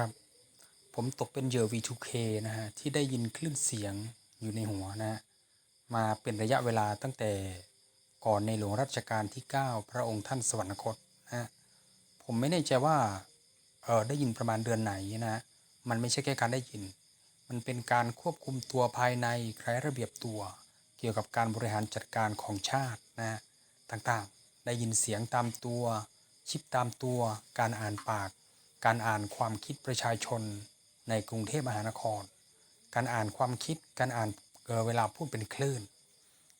ครับ ผมตกเป็นเหยื่อ V2K นะฮะ ที่ได้ยินคลื่นเสียงอยู่ในหัวนะฮะมาเป็นระยะเวลาตั้งแต่ก่อนในหลวงรัชกาลที่ 9 พระองค์ท่านสวรรคตนะฮะผมไม่แน่ใจว่า เออได้ยินประมาณเดือนไหนนะฮะมันไม่ใช่แค่การได้ยิน มันเป็นการควบคุมตัวภายในใครระเบียบตัว เกี่ยวกับการบริหารจัดการของชาตินะฮะต่างๆ ได้ยินเสียงตามตัว ชิปตามตัว การอ่านปาก การอ่านความคิดประชาชนในกรุงเทพมหานคร การอ่านความคิด การอ่านเเวลาพูดเป็นคลื่น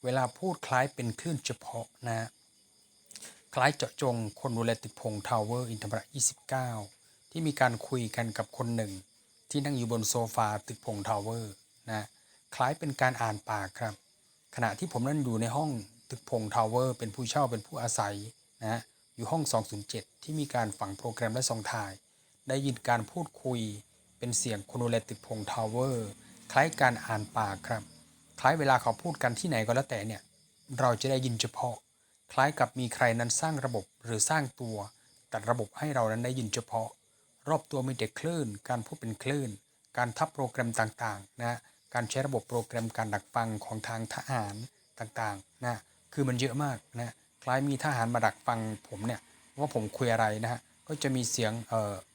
เวลาพูดคล้ายเป็นคลื่นเฉพาะนะฮะคล้ายเจาะจงคนดูแลติดพงทาวเวอร์อินทร29 ที่มีการคุยกันกับคนหนึ่ง ที่นั่งอยู่บนโซฟาตึกพงทาวเวอร์นะคล้ายเป็นการอ่านปากครับ ขณะที่ผมนั่นอยู่ในห้องตึกพงทาวเวอร์เป็นผู้เช่าเป็นผู้อาศัยนะฮะอยู่ห้อง 207 ที่มีการฝังโปรแกรมและส่องถ่าย ได้ยินการพูดคุย เป็นเสียงคนดูแลตึกพงทาวเวอร์ คล้ายการอ่านปากครับ คล้ายเวลาเขาพูดกันที่ไหนก็แล้วแต่เนี่ย เราจะได้ยินเฉพาะ คล้ายกับมีใครนั้นสร้างระบบหรือสร้างตัวตัดระบบให้เรานั้นได้ยินเฉพาะ รอบตัวมีแต่คลื่น การพูดเป็นคลื่น การทับโปรแกรมต่างๆ นะ การใช้ระบบโปรแกรมการดักฟังของทางทหารต่างๆ นะ คือมันเยอะมากนะ คล้ายมีทหารมาดักฟังผมเนี่ยว่าผมคุยอะไรนะฮะ ก็จะมีเสียง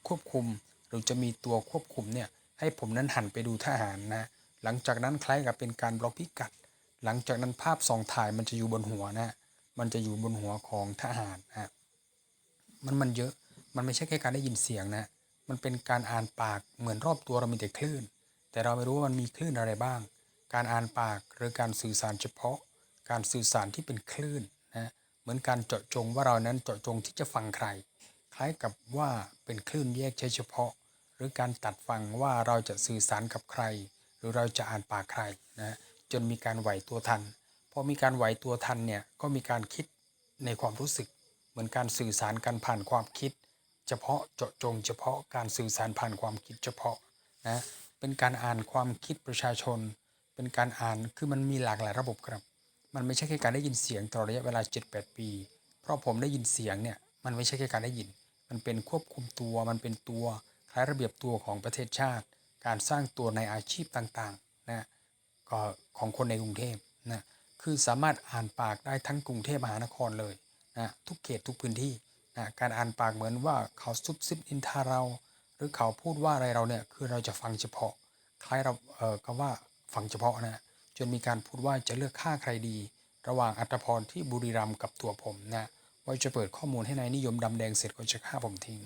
ควบคุม หรือจะมีตัวควบคุมเนี่ยให้ผมนั้นหันไปดูทหารนะหลังจากนั้นคล้ายกับเป็นการบล็อกพิกัด หลังจากนั้นภาพสองถ่ายมันจะอยู่บนหัวนะมันจะอยู่บนหัวของทหารนะมันมันเยอะมันไม่ใช่แค่การได้ยินเสียงนะมันเป็นการอ่านปากเหมือนรอบตัวเรามีแต่คลื่น แต่เราไม่รู้ว่ามันมีคลื่นอะไรบ้าง การอ่านปากหรือการสื่อสารเฉพาะ การสื่อสารที่เป็นคลื่นนะเหมือนการเจาะจงว่าเรานั้นเจาะจงที่จะฟังใคร คล้ายกับว่าเป็นคลื่นแยกใช้เฉพาะ หรือการตัดฟังว่าเราจะสื่อสารกับใคร หรือเราจะอ่านปากใครนะจนมีการไหวตัวทันพอมีการไหวตัวทันเนี่ยก็มีการคิดในความรู้สึก เหมือนการสื่อสารกันผ่านความคิด เฉพาะเจาะจง เฉพาะการสื่อสารผ่านความคิดเฉพาะนะเป็นการอ่านความคิดประชาชน เป็นการอ่านคือมันมีหลากหลายระบบครับ มันไม่ใช่แค่การได้ยินเสียงตลอดระยะเวลา 7-8 ปี เพราะผมได้ยินเสียงเนี่ยมันไม่ใช่แค่การได้ยิน มันเป็นควบคุมตัว มันเป็นตัวคล้ายระเบียบตัวของประเทศชาติ การสร้างตัวในอาชีพต่างๆนะก็ของคนในกรุงเทพนะคือสามารถอ่านปากได้ทั้งกรุงเทพมหานครเลยนะทุกเขตทุกพื้นที่นะการอ่านปากเหมือนว่าเขาซุบซิบนินทาเรา หรือเขาพูดว่าอะไรเราเนี่ยคือเราจะฟังเฉพาะ คล้ายเราเออก็ว่าฟังเฉพาะนะจนมีการพูดว่าจะเลือกฆ่าใครดี ระหว่างอัตพรที่บุรีรัมย์กับตัวผมนะ ว่าจะเปิดข้อมูลให้นายนิยมดำแดงเสร็จก็จะฆ่าผมทิ้ง